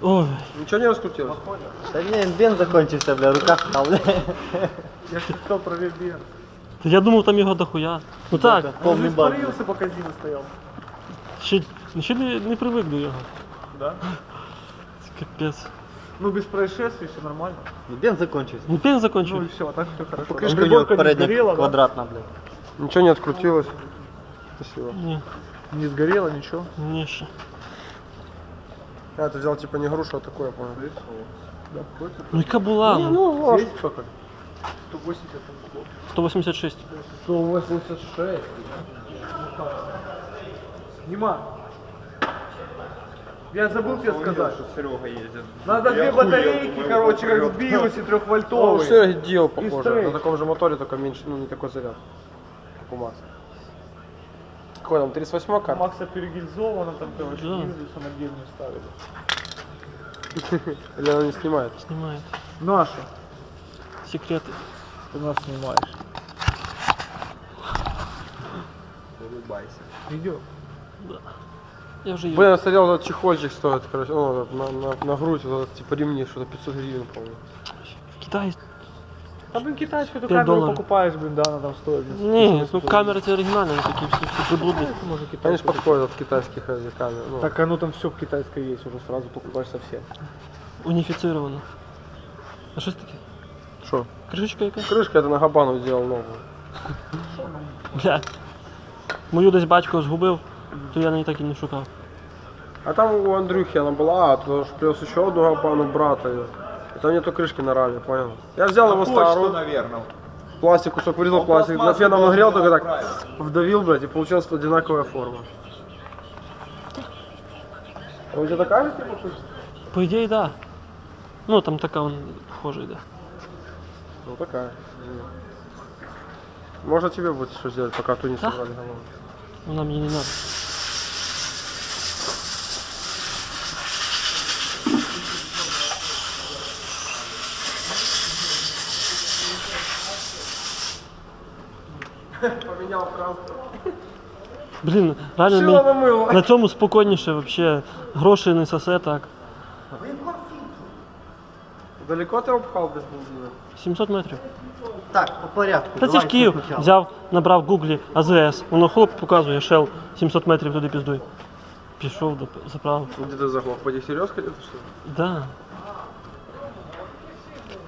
Ой, Ничего не раскрутилось? Да не, бенз закончился, бля, рука стал, бля. Я же хотел проверить бенз. та я думав, там його дохуя. Ну так, Повний бак. Испарился, пока Зина стоял. ще, ще не, не привик до його. Да? Це капець. Ну, без происшествий все нормально. Бенз закончился. Ну пен Ну и закінчив. все, а так все хорошо. Крышка у него Приборка не передняя сгорела, да? квадратная, бля. Ничего не открутилось. Спасибо. Ні, Не сгорело, ничего. ні ще. А, ты взял типа не грушу, а такое, понял. Да. Ну яка була? Ну, Есть сколько? 180 там. 186. 186. Нема. Я забыл тебе сказать. Серега ездит. Надо две батарейки, короче, как в биосе Ну, трехвольтовые. все я делал похоже. На таком же моторе, только меньше, ну не такой заряд. Как у Макса. Какой там, 38 У карта? Макса перегильзовано, там, короче, Да. гильзы самодельные ставили. Или она не снимает? Знімає. Наши. Секрети. Ты нас снимаешь. Улыбайся. Идет. Я вже Блин, її. я смотрел, этот чехольчик стоит, короче, ну, на, на, на грудь, вот этот, типа ремни, что-то 500 гривен, помню. Китай. А, блин, китайскую эту Пять камеру долларов. покупаешь, блин, да, она там стоит. блин, Ні, 1000 ну камери це оригінальні, вони такі всі, всі приблудні. Может, Они же китайскую. подходят от китайских э, камер. Ну, Так оно там все в китайской есть, уже сразу покупаешь совсем. Уніфіцировано. А що це таке? что? Кришечка яка? Крышка это на Габану сделал новую. Бля. Мою десь батько згубив, то я неї так і не шукав. А там у Андрюхи она была, а то ж привез еще одну Габану брата ее. И там нету крышки на раме, понял? Я взял его Почту, старую, наверное. пластик, кусок вырезал пластик, на феном нагрел, только так вдавил, блядь, и получилась одинаковая форма. А у тебя такая же типа крышка? По ідеї, так. Да. Ну там така вон похожа йде. Ну такая. Можно тебе будет что сделать, пока ту не собрали голову. Вона мені не треба. Поменял транспорт. Блін, реально Сила мені на мыло. на цьому спокійніше вообще. Грошей не сосе так. Далеко ты обхал без бензина? 700 метрів. Так, по порядку. Та це давай ж Київ спочатку. взяв, набрав в гуглі АЗС. Воно хлоп показує, шел 700 метрів туди піздуй. Пішов до заправив. Ну, Где ты заглох? По серьезно где-то что ли? Да.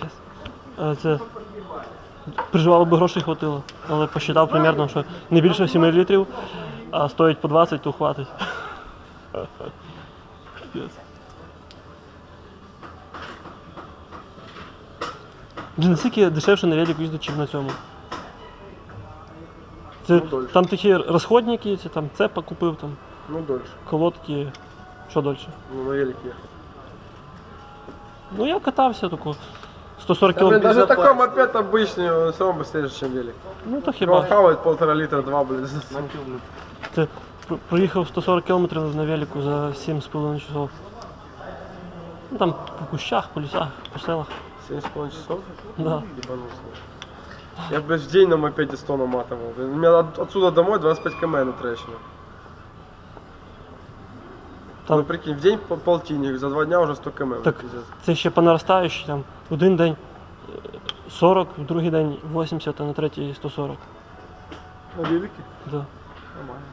Капець. Е, Це переживало би грошей хватило, але посчитав примерно, що не більше 7 літрів, а стоїть по 20, то хватить. Блін, наскільки дешевше на велику їздити, ніж на цьому. Це, Ну, дольше. там такі розходники, це там цепа купив, там, Ну, дольше. колодки. Що дольше? Ну, на велике. Ну я катався таку 140 Да, блин, км. даже такой мопед обычный, он все равно быстрее, чем велик. Ну то Он хіба. хавает полтора литра, два, блин. Ти пр- проїхав 140 км на велику за 7,5 часов. Ну там по кущах, по лісах, по селах. 7,5 часов? Да. Ебанулся. Я, блядь, в день на мопеде 100 наматывал. блин. У меня от- отсюда домой 25 км на трещину. Там- Ну, прикинь, в день по полтинник, за два дня уже 100 км. Так. пиздец. Це ще по наростаючій, там один день е, 40, в другий день 80, а на третій 140. На велике? Да. Нормально.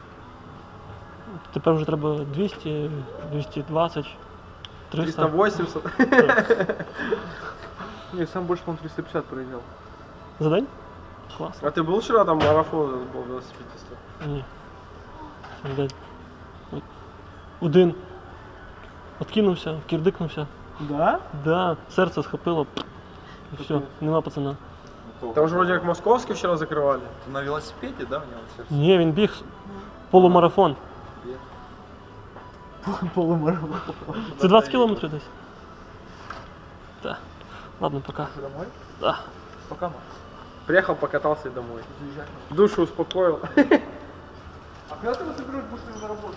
Тепер вже треба 200, 220, 300. 380. Не, сам больше, по-моему, 350 проезжал. За день? Клас. А ты был вчера там марафон этот был велосипедиста? Ні. За день. От Один. Откинувся, вкірдикнувся. Да? Да, серце схопило. І все, нема пацана. Там же вроде как московский вчера закрывали. Ты на велосипеде, да, у него сердце? Ні, він біг полумарафон. Полумарафон. Це 20 кілометрів десь. Так. Ладно, пока. Домой? Да. Пока, Макс. Приехал, покатался и домой. Заезжай. Душу успокоил. А когда ты его соберешь, будешь на работу?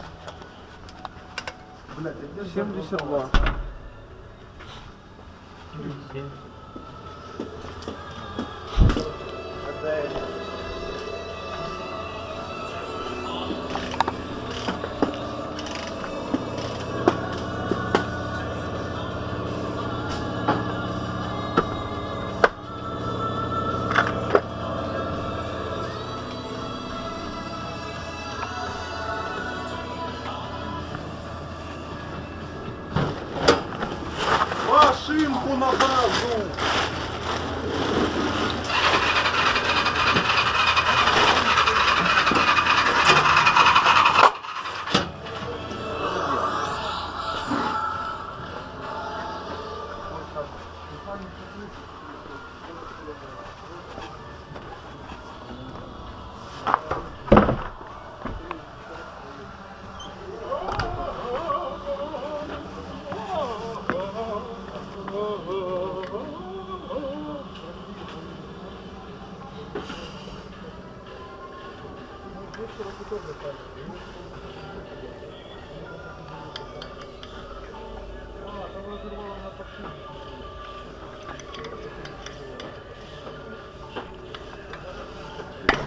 Şimdi şurada. Thank you. Серега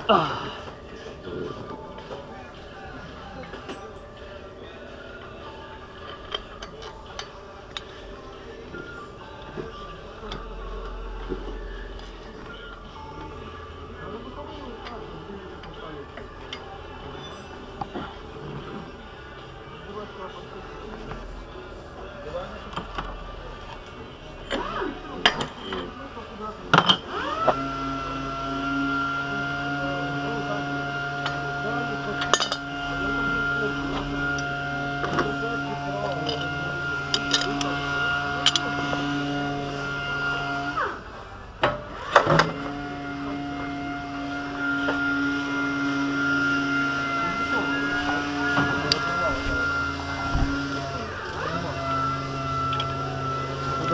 тебя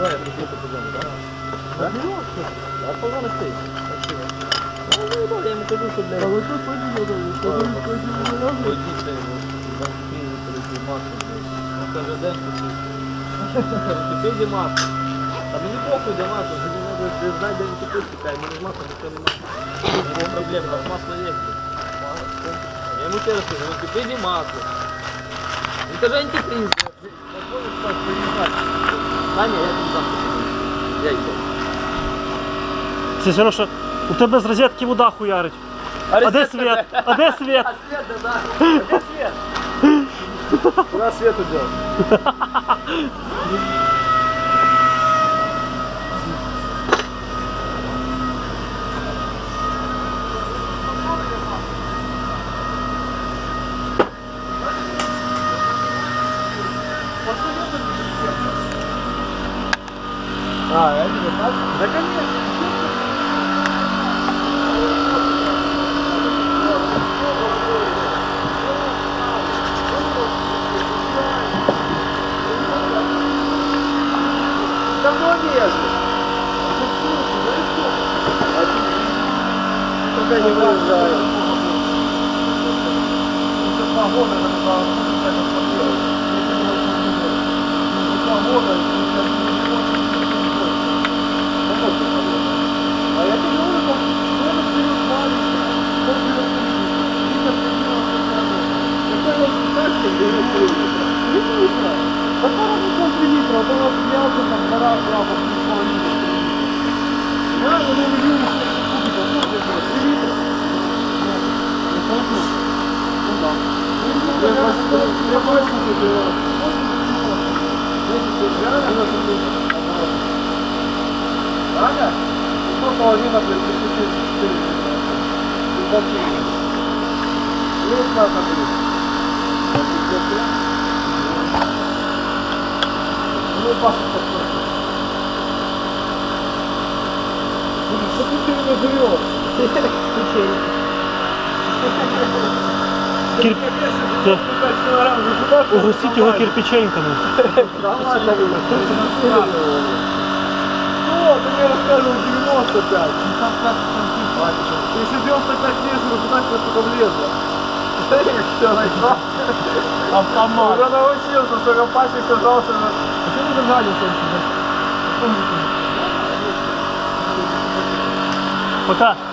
не отдаст. Забе... За... Да. Да. За... Забув кое-що. 72. Машинку на базу! Теперь масло. А мені похуй де масло, мені треба знати, де він купив, чекай, мені з маслом ніхто нема. Не проблем, там масло є. Я йому ще раз кажу, ну купи де масло. Він каже, антифриз. А, ні, я тобі дам. Я йду. Це все одно, що у тебе з розетки вода хуярить. А де світ? А де світ? Куда свет идет? А, это не так? Да, конечно. Давно езжу. Пока не выезжаю. Два года надо это поделать. Два года А я тебе говорю, там город живет маленький, он живет Питер Какой он так, что живет Три литра. Какого он три литра? А то у нас мясо там гора граммов, три с половиной. Я его не люблю, кубиков, ну, где было, три литра. Не хочу. Ну да. Я возьму, я возьму тебе. Ага. Ну, половина, блядь, тысячи четыре. Есть надо, блядь. Ну, Паша, посмотри. Блин, что ты сегодня живешь? Кір... Це... Угостіть його кирпиченьками. Давай, давай. ты мне рассказывал 95. Если 95 весит, то сколько влезло. Смотри, как все начало. Автомат. Уже научился, сука, пальчик сажался. А что ты держали, Пока.